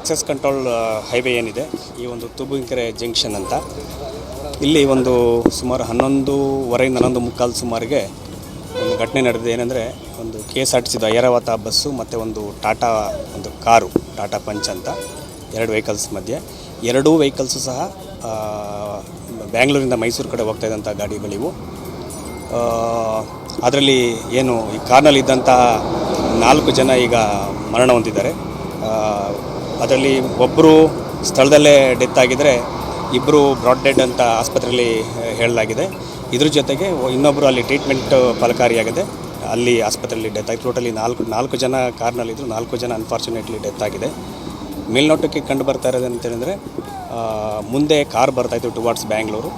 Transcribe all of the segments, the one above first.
Access control highway ಏನಿದೆ, ಈ ಒಂದು ತುಬುಂಕೆರೆ ಜಂಕ್ಷನ್ ಅಂತ. ಇಲ್ಲಿ ಒಂದು ಸುಮಾರು ಹನ್ನೊಂದುವರೆಯಿಂದ ಹನ್ನೊಂದು ಮುಕ್ಕಾಲು ಸುಮಾರಿಗೆ ಒಂದು ಘಟನೆ ನಡೆದಿದೆ. ಏನಂದರೆ, ಒಂದು ಕೆ ಎಸ್ ಆರ್ ಟಿ ಸಿದು ಐರಾವತ ಬಸ್ಸು ಮತ್ತು ಒಂದು ಟಾಟಾ, ಒಂದು ಕಾರು, ಟಾಟಾ ಪಂಚ್ ಅಂತ, ಎರಡು ವೆಹಿಕಲ್ಸ್ ಮಧ್ಯೆ. ಎರಡೂ ವೆಹಿಕಲ್ಸು ಸಹ ಬ್ಯಾಂಗ್ಳೂರಿಂದ ಮೈಸೂರು ಕಡೆ ಹೋಗ್ತಾ ಇದ್ದಂಥ ಗಾಡಿಗಳಿವು. ಅದರಲ್ಲಿ ಏನು ಈ ಕಾರ್ನಲ್ಲಿ ಇದ್ದಂತಹ ನಾಲ್ಕು ಜನ ಈಗ ಮರಣ ಹೊಂದಿದ್ದಾರೆ. ಅದರಲ್ಲಿ ಒಬ್ಬರು ಸ್ಥಳದಲ್ಲೇ ಡೆತ್ ಆಗಿದ್ದರೆ ಇಬ್ಬರು ಬ್ರಾಡ್ ಡೆಡ್ ಅಂತ ಆಸ್ಪತ್ರೆಯಲ್ಲಿ ಹೇಳಲಾಗಿದೆ. ಇದ್ರ ಜೊತೆಗೆ ಇನ್ನೊಬ್ಬರು ಅಲ್ಲಿ ಟ್ರೀಟ್ಮೆಂಟ್ ಫಲಕಾರಿಯಾಗಿದೆ. ಅಲ್ಲಿ ಆಸ್ಪತ್ರೆಯಲ್ಲಿ ಡೆತ್ ಆಗಿ ಟೋಟಲಿ ನಾಲ್ಕು ನಾಲ್ಕು ಜನ ಕಾರ್ನಲ್ಲಿದ್ದರು ನಾಲ್ಕು ಜನ ಅನ್ಫಾರ್ಚುನೇಟ್ಲಿ ಡೆತ್ ಆಗಿದೆ. ಮೇಲ್ನೋಟಕ್ಕೆ ಕಂಡು ಬರ್ತಾ ಇರೋದು ಅಂತೇಳಿದರೆ ಮುಂದೆ ಕಾರ್ ಬರ್ತಾಯಿತ್ತು ಟುವಾರ್ಡ್ಸ್ ಬ್ಯಾಂಗ್ಳೂರು.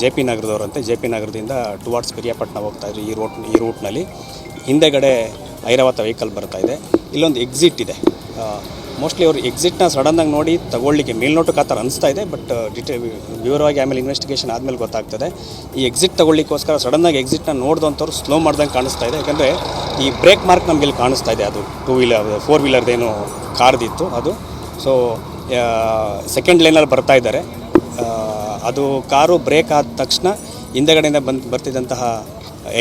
ಜೆ ಪಿ ನಗರದವರಂತೆ ಜೆ ಪಿ ನಗರದಿಂದ ಟುವಾರ್ಡ್ಸ್ ಪಿರಿಯಾಪಟ್ಟಣ ಹೋಗ್ತಾಯಿದ್ರು ಈ ರೋಟ್ ಈ ರೂಟ್ನಲ್ಲಿ ಹಿಂದೆಗಡೆ ಐರಾವತ ವೆಹಿಕಲ್ ಇದೆ. ಇಲ್ಲೊಂದು ಎಕ್ಸಿಟ್ ಇದೆ. ಮೋಸ್ಟ್ಲಿ ಅವರು ಎಕ್ಸಿಟ್ನ ಸಡನ್ನಾಗಿ ನೋಡಿ ತಗೊಳ್ಳಿಕ್ಕೆ ಮೇಲ್ನೋಟಕ್ಕೆ ಆ ಥರ ಅನಿಸ್ತಾ ಇದೆ ಬಟ್ ಡಿಟೇ ವಿವರವಾಗಿ ಆಮೇಲೆ ಇನ್ವೆಸ್ಟಿಗೇಷನ್ ಆದಮೇಲೆ ಗೊತ್ತಾಗ್ತದೆ. ಈ ಎಕ್ಸಿಟ್ ತಗೊಳ್ಳಿಕ್ಕೋಸ್ಕರ ಸಡನ್ನಾಗಿ ಎಕ್ಸಿಟ್ನ ನೋಡಿದಂಥವ್ರು ಸ್ಲೋ ಮಾಡ್ದಂಗೆ ಕಾಣಿಸ್ತಾ ಇದೆ. ಯಾಕಂದರೆ ಈ ಬ್ರೇಕ್ ಮಾರ್ಕ್ ನಮಗೆ ಇಲ್ಲಿ ಕಾಣಿಸ್ತಾ ಇದೆ, ಅದು ಟೂ ವೀಲರ್ ಫೋರ್ ವೀಲರ್ದೇನು ಕಾರ್ದಿತ್ತು ಅದು. ಸೊ ಸೆಕೆಂಡ್ ಲೈನಲ್ಲಿ ಬರ್ತಾ ಇದ್ದಾರೆ. ಅದು ಕಾರು ಬ್ರೇಕ್ ಆದ ತಕ್ಷಣ ಹಿಂದೆಗಡೆಯಿಂದ ಬಂದು, ಬರ್ತಿದ್ದಂತಹ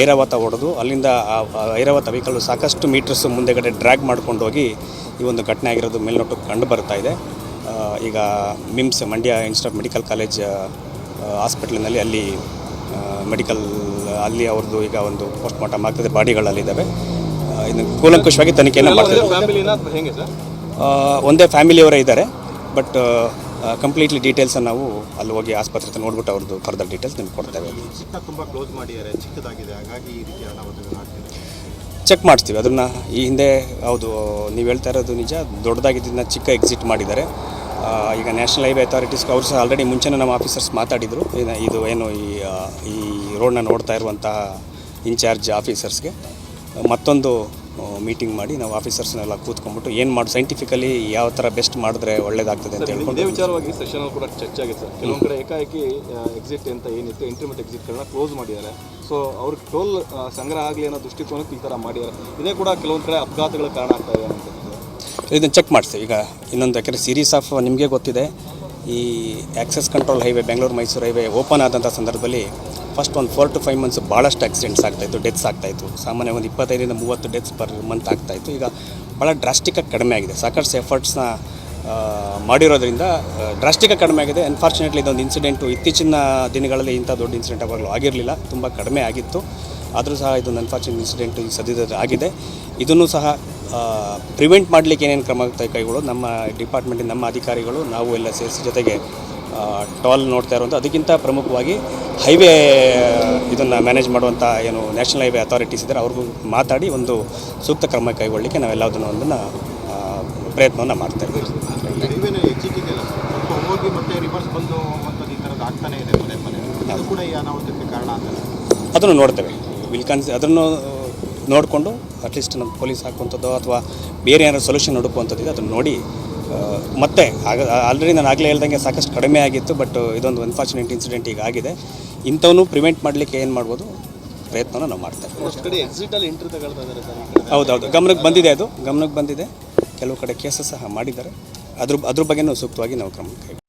ಐರಾವತ ಹೊಡೆದು ಅಲ್ಲಿಂದ ಐರಾವತ ವೆಹಿಕಲ್ ಸಾಕಷ್ಟು ಮೀಟರ್ಸ್ ಮುಂದೆಗಡೆ ಡ್ರ್ಯಾಗ್ ಮಾಡ್ಕೊಂಡು ಹೋಗಿ ಈ ಒಂದು ಘಟನೆ ಆಗಿರೋದು ಮೇಲ್ನೋಟು ಕಂಡು ಬರ್ತಾ ಇದೆ. ಈಗ MIMS Mandya institute medical college ಹಾಸ್ಪಿಟ್ಲಿನಲ್ಲಿ ಅಲ್ಲಿ ಮೆಡಿಕಲ್ ಅಲ್ಲಿ ಅವ್ರದ್ದು ಈಗ ಒಂದು ಪೋಸ್ಟ್ ಮಾರ್ಟಮ್ ಆಗ್ತದೆ ಬಾಡಿಗಳಲ್ಲಿದ್ದಾವೆ ಇದನ್ನು ಕೂಲಂಕುಷವಾಗಿ ತನಿಖೆಯನ್ನು ಮಾಡ್ತಾರೆ ಒಂದೇ ಫ್ಯಾಮಿಲಿಯವರೇ ಇದ್ದಾರೆ ಬಟ್ ಕಂಪ್ಲೀಟ್ಲಿ ಡೀಟೇಲ್ಸನ್ನು ನಾವು ಅಲ್ಲಿ ಹೋಗಿ ಆಸ್ಪತ್ರೆ ಹತ್ರ ನೋಡ್ಬಿಟ್ಟು ಅವ್ರದ್ದು ಫರ್ದರ್ ಡೀಟೇಲ್ಸ್ ನಿಮ್ಗೆ ಕೊಡ್ತೇವೆ. ಚಿಕ್ಕ ತುಂಬ ಕ್ಲೋಸ್ ಮಾಡಿದ್ದಾರೆ ಚಿಕ್ಕದಾಗಿದೆ ಹಾಗಾಗಿ ಈ ರೀತಿ ಚೆಕ್ ಮಾಡಿಸ್ತೀವಿ ಅದನ್ನು ಈ ಹಿಂದೆ ಹೌದು, ನೀವು ಹೇಳ್ತಾ ಇರೋದು ನಿಜ. ದೊಡ್ಡದಾಗಿದ್ದನ್ನ ಚಿಕ್ಕ ಎಕ್ಸಿಟ್ ಮಾಡಿದ್ದಾರೆ. ಈಗ ನ್ಯಾಷನಲ್ ಹೈವೇ ಅಥಾರಿಟೀಸ್ ಅವರು ಸಹ ಆಲ್ರೆಡಿ ಮುಂಚೆನೇ ನಮ್ಮ ಆಫೀಸರ್ಸ್ ಮಾತಾಡಿದರು. ಇದು ಏನು ಈ ಈ ರೋಡನ್ನ ನೋಡ್ತಾ ಇರುವಂತಹ ಇನ್ಚಾರ್ಜ್ ಆಫೀಸರ್ಸ್ಗೆ ಮತ್ತೊಂದು ಮೀಟಿಂಗ್ ಮಾಡಿ ನಾವು ಆಫೀಸರ್ಸ್ನೆಲ್ಲ ಕೂತ್ಕೊಂಡ್ಬಿಟ್ಟು ಏನು ಮಾಡಿ ಸೈಂಟಿಫಿಕಲಿ ಯಾವ ಥರ ಬೆಸ್ಟ್ ಮಾಡಿದ್ರೆ ಒಳ್ಳೇದಾಗ್ತದೆ ಅಂತ ಇದೇ ಹೇಳ್ಕೊಂಡು ವಿಚಾರವಾಗಿ ಸೆಷನ್ ಕೂಡ ಚರ್ಚೆ ಆಗಿದೆ ಸರ್ ಕೆಲವೊಂದು ಕಡೆ ಏಕಾಏಕಿ ಎಕ್ಸಿಟ್ ಅಂತ ಏನಿತ್ತು ಎಂಟ್ರಿ ಮತ್ತು ಎಕ್ಸಿಟ್ಗಳನ್ನ ಕ್ಲೋಸ್ ಮಾಡಿದ್ದಾರೆ. ಸೊ ಅವ್ರ ಟೋಲ್ ಸಂಗ್ರಹ ಆಗಲಿ ಅನ್ನೋ ದೃಷ್ಟಿಕೋನಕ್ಕೆ ಈ ಥರ ಮಾಡಿದ್ದಾರೆ. ಇದೇ ಕೂಡ ಕೆಲವೊಂದು ಕಡೆ ಅಪಘಾತಗಳ ಕಾರಣ ಆಗ್ತಾ ಇದೆ ಅಂತ ಇದನ್ನು ಚೆಕ್ ಮಾಡಿಸಿ ಈಗ ಇನ್ನೊಂದು ಯಾಕಂದರೆ ಸೀರೀಸ್ ಆಫ್ ನಿಮಗೆ ಗೊತ್ತಿದೆ ಈ access control highway Bengaluru Mysuru highway open ಆದಂಥ ಸಂದರ್ಭದಲ್ಲಿ ಫಸ್ಟ್ ಒಂದು ಫೋರ್ ಟು ಫೈವ್ ಮಂತ್ಸ್ ಭಾಳಷ್ಟು ಆಕ್ಸಿಡೆಂಟ್ಸ್ ಆಗ್ತಾಯಿತ್ತು ಡೆತ್ಸ್ ಆಗ್ತಾಯಿತ್ತು. ಸಾಮಾನ್ಯ ಒಂದು ಇಪ್ಪತ್ತೈದರಿಂದ ಮೂವತ್ತು ಡೆತ್ಸ್ ಪರ್ ಮಂತ್ ಆಗ್ತಾಯಿತ್ತು. ಈಗ ಭಾಳ ಡ್ರಾಸ್ಟಿಕಾಗಿ ಕಡಿಮೆ ಆಗಿದೆ. ಸಾಕಷ್ಟು ಎಫರ್ಟ್ಸ್ನ ಮಾಡಿರೋದ್ರಿಂದ ಡ್ರಾಸ್ಟಿಕಾಗಿ ಕಡಿಮೆ ಆಗಿದೆ. ಅನ್ಫಾರ್ಚುನೇಟ್ಲಿ ಇದೊಂದು ಇನ್ಸಿಡೆಂಟು ಇತ್ತೀಚಿನ ದಿನಗಳಲ್ಲಿ ಇಂಥ ದೊಡ್ಡ ಇನ್ಸಿಡೆಂಟ್ ಯಾವಾಗಲೂ ಆಗಿರಲಿಲ್ಲ. ತುಂಬ ಕಡಿಮೆ ಆಗಿತ್ತು. ಆದರೂ ಸಹ ಇದೊಂದು ಅನ್ಫಾರ್ಚುನೇಟ್ ಇನ್ಸಿಡೆಂಟ್ ಈ ಆಗಿದೆ. ಇದನ್ನು ಸಹ ಪ್ರಿವೆಂಟ್ ಮಾಡಲಿಕ್ಕೆ ಏನೇನು ಕ್ರಮ ಕೈಗೊಳ್ಳೋದು ನಮ್ಮ ಡಿಪಾರ್ಟ್ಮೆಂಟಿನ ನಮ್ಮ ಅಧಿಕಾರಿಗಳು, ನಾವು ಎಲ್ಲ ಸೇರಿಸಿ ಜೊತೆಗೆ ಟೋಲ್ ನೋಡ್ತಾ ಇರುವಂಥ ಅದಕ್ಕಿಂತ ಪ್ರಮುಖವಾಗಿ ಹೈವೇ ಇದನ್ನು ಮ್ಯಾನೇಜ್ ಮಾಡುವಂಥ ಏನು ನ್ಯಾಷನಲ್ ಹೈವೇ ಅಥಾರಿಟೀಸ್ ಇದ್ದಾರೆ ಅವ್ರಿಗೂ ಮಾತಾಡಿ ಒಂದು ಸೂಕ್ತ ಕ್ರಮ ಕೈಗೊಳ್ಳಲಿಕ್ಕೆ ನಾವೆಲ್ಲದನ್ನು ಒಂದನ್ನು ಪ್ರಯತ್ನವನ್ನು ಮಾಡ್ತಾ ಇದ್ದೀವಿ. ಹೈವೇನ ಎಕ್ಸಿಟ್ ಹೋಗಿ ಮತ್ತೆ ರಿವರ್ಸ್ ಬಂದು ಹೋಗುವಂಥದ್ದು ಈ ಥರದ್ದು ಆಗ್ತಾನೆ ಇದೆ ಪದೇ ಪದೇ ಅದು ಕೂಡ ಈ ಅನಾಹುತಕ್ಕೆ ಕಾರಣ ಆಗ್ತದೆ. ಅದನ್ನು ನೋಡ್ತೇವೆ. ವಿಲ್ ಕನ್ಸ್ ಅದನ್ನು ನೋಡಿಕೊಂಡು ಅಟ್ಲೀಸ್ಟ್ ನಮ್ಮ ಪೊಲೀಸ್ ಹಾಕುವಂಥದ್ದು ಅಥವಾ ಬೇರೆ ಏನಾದ್ರು ಸೊಲ್ಯೂಷನ್ ಹುಡುಕುವಂಥದ್ದು ಅದನ್ನು ನೋಡಿ ಮತ್ತೆ ಆಗ ಆಲ್ರೆಡಿ ನಾನು ಆಗಲೇ ಹೇಳ್ದಂಗೆ ಸಾಕಷ್ಟು ಕಡಿಮೆ ಆಗಿತ್ತು ಬಟ್ ಇದೊಂದು ಅನ್ಫಾರ್ಚುನೇಟ್ ಇನ್ಸಿಡೆಂಟ್ ಈಗ ಆಗಿದೆ. ಇಂಥವನು ಪ್ರಿವೆಂಟ್ ಮಾಡಲಿಕ್ಕೆ ಏನು ಮಾಡ್ಬೋದು? ಪ್ರಯತ್ನ ನಾವು ಮಾಡ್ತೇವೆ ಹೌದೌದು. ಗಮನಕ್ಕೆ ಬಂದಿದೆ ಅದು. ಗಮನಕ್ಕೆ ಬಂದಿದೆ. ಕೆಲವು ಕಡೆ ಕೇಸಸ್ ಸಹ ಮಾಡಿದ್ದಾರೆ. ಅದ್ರ ಅದ್ರ ಬಗ್ಗೆನೂ ಸೂಕ್ತವಾಗಿ ನಾವು ಕ್ರಮ ಕೈಗೊಳ್ತೀವಿ